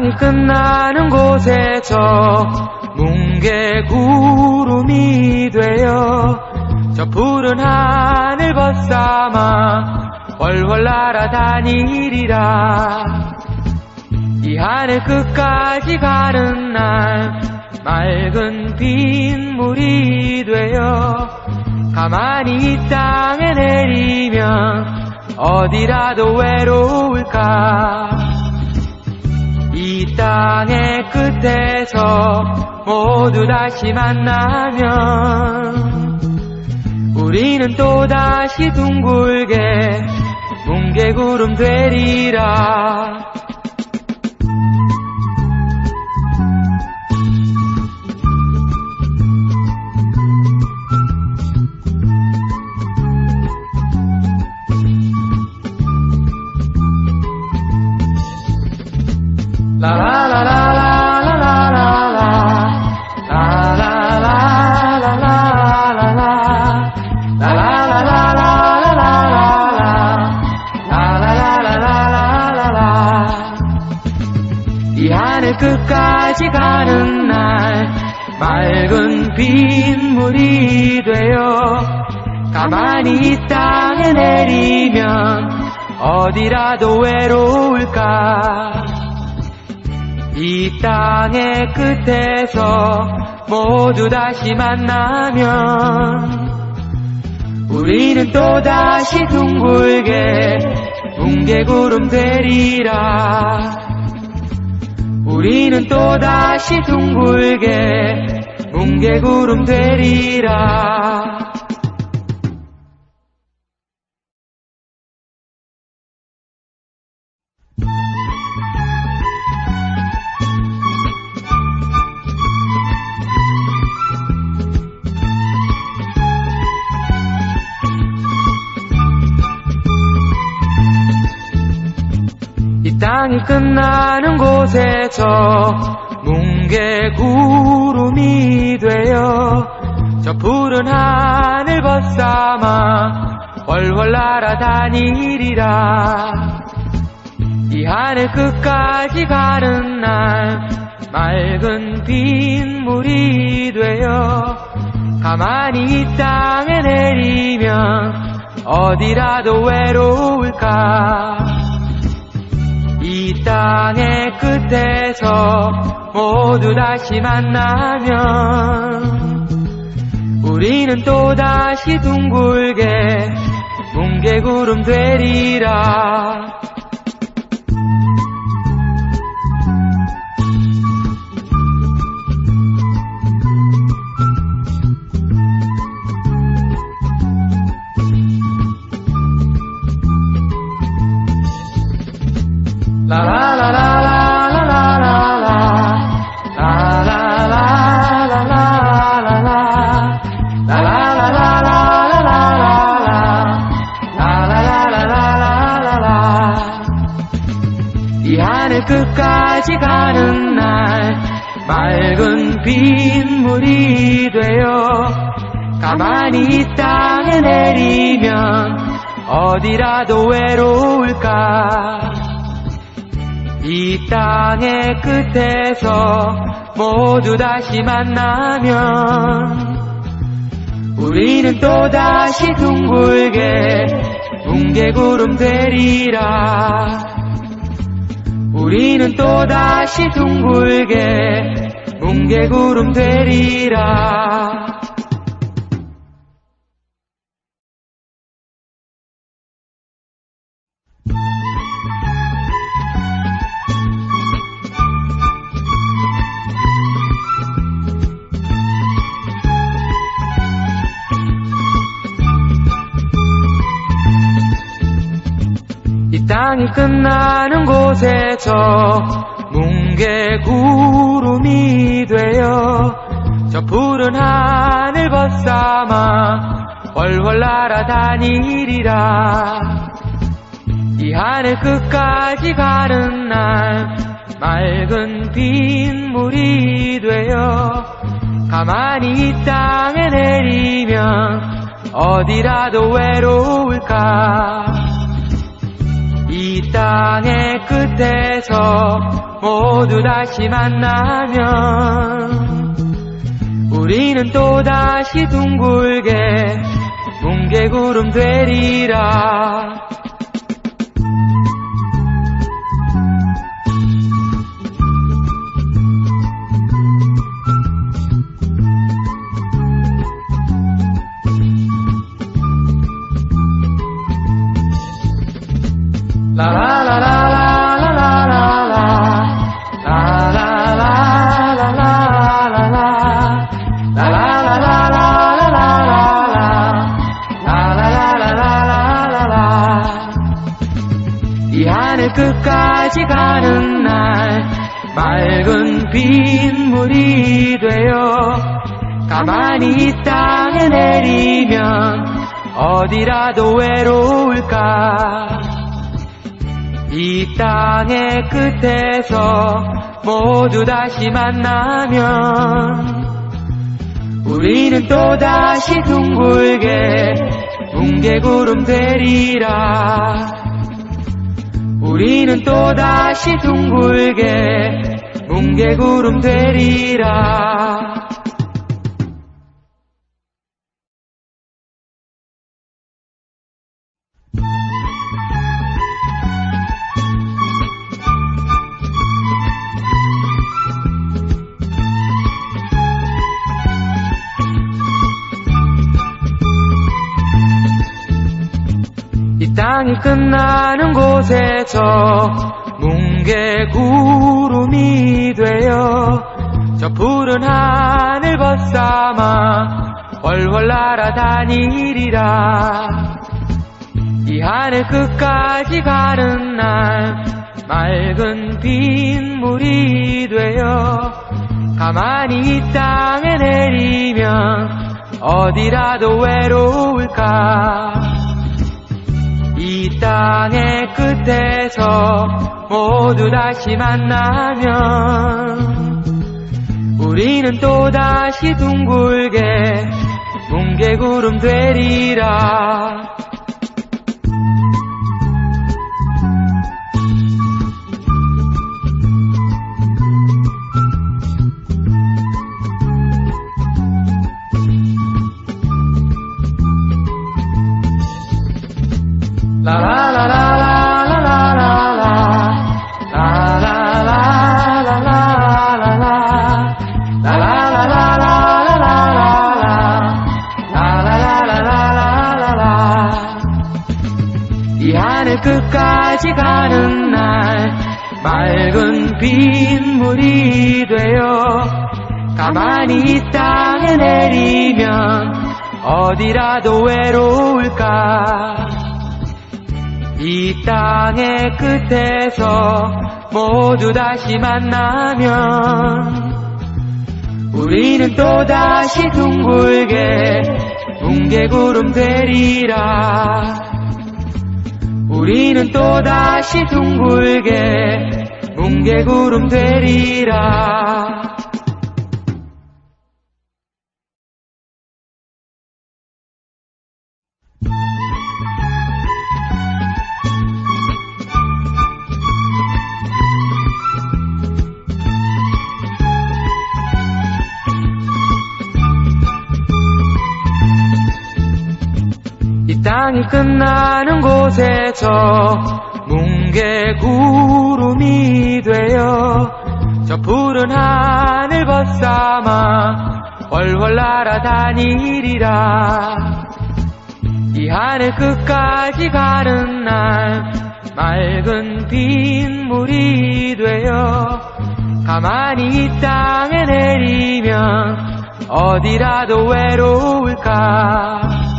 땅이 끝나는 곳에 저 뭉게 구름이 되어 저 푸른 하늘 벗삼아 월월 날아다니리라. 이 하늘 끝까지 가는 날 맑은 빗물이 되어 가만히 이 땅에 내리면 어디라도 외로울까? 이 땅의 끝에서 모두 다시 만나면 우리는 또다시 둥글게 뭉게구름 되리라 이 하늘 끝까지 가는 날 맑은 빗물이 되어 가만히 이 땅에 내리면 어디라도 외로울까 이 땅의 끝에서 모두 다시 만나면 우리는 또다시 둥글게 뭉게구름 되리라. 우리는 또다시 둥글게 뭉게구름 되리라 이 땅이 끝나는 곳에 저 뭉게 구름이 되어 저 푸른 하늘 벗삼아 월월 날아다니리라. 이 하늘 끝까지 가는 날 맑은 빗물이 되어 가만히 이 땅에 내리면 어디라도 외로울까? 이 땅의 끝에서 모두 다시 만나면 우리는 또다시 둥글게 뭉게구름 되리라 이 하늘 끝까지 가는 날 맑은 빗물이 되어 가만히 이 땅에 내리면 어디라도 외로울까 이 땅의 끝에서 모두 다시 만나면 우리는 또다시 둥글게 뭉게구름 되리라. 우리는 또다시 둥글게 뭉게구름 되리라 이 땅이 끝나는 곳에 저 뭉게 구름이 되어 저 푸른 하늘 벗삼아 월월 날아다니리라. 이 하늘 끝까지 가는 날 맑은 빗물이 되어 가만히 이 땅에 내리면 어디라도 외로울까 땅의 끝에서 모두 다시 만나면 우리는 또다시 둥글게 뭉게구름 되리라 끝까지 가는 날 맑은 빗물이 되어 가만히 이 땅에 내리면 어디라도 외로울까? 이 땅의 끝에서 모두 다시 만나면 우리는 또다시 둥글게 뭉게구름 되리라 우리는 또다시 둥글게 뭉게구름 되리라 이 땅이 끝나는 곳에서 뭉게 구름이 되어 저 푸른 하늘 벗삼아 훨훨 날아다니리라. 이 하늘 끝까지 가는 날 맑은 빗물이 되어 가만히 이 땅에 내리면 어디라도 외로울까? 이 땅의 끝에서 모두 다시 만나면 우리는 또다시 둥글게 뭉게구름 되리라 이 하늘 끝까지 가는 날 맑은 빗물이 되어 가만히 이 땅에 내리면 어디라도 외로울까 이 땅의 끝에서 모두 다시 만나면 우리는 또다시 둥글게 뭉게구름 되리라. 우리는 또다시 둥글게 뭉게구름 되리라 땅이 끝나는 곳에서 뭉게 구름이 되어 저 푸른 하늘 벗삼아 훨훨 날아다니리라. 이 하늘 끝까지 가는 날 맑은 빗물이 되어 가만히 이 땅에 내리면 어디라도 외로울까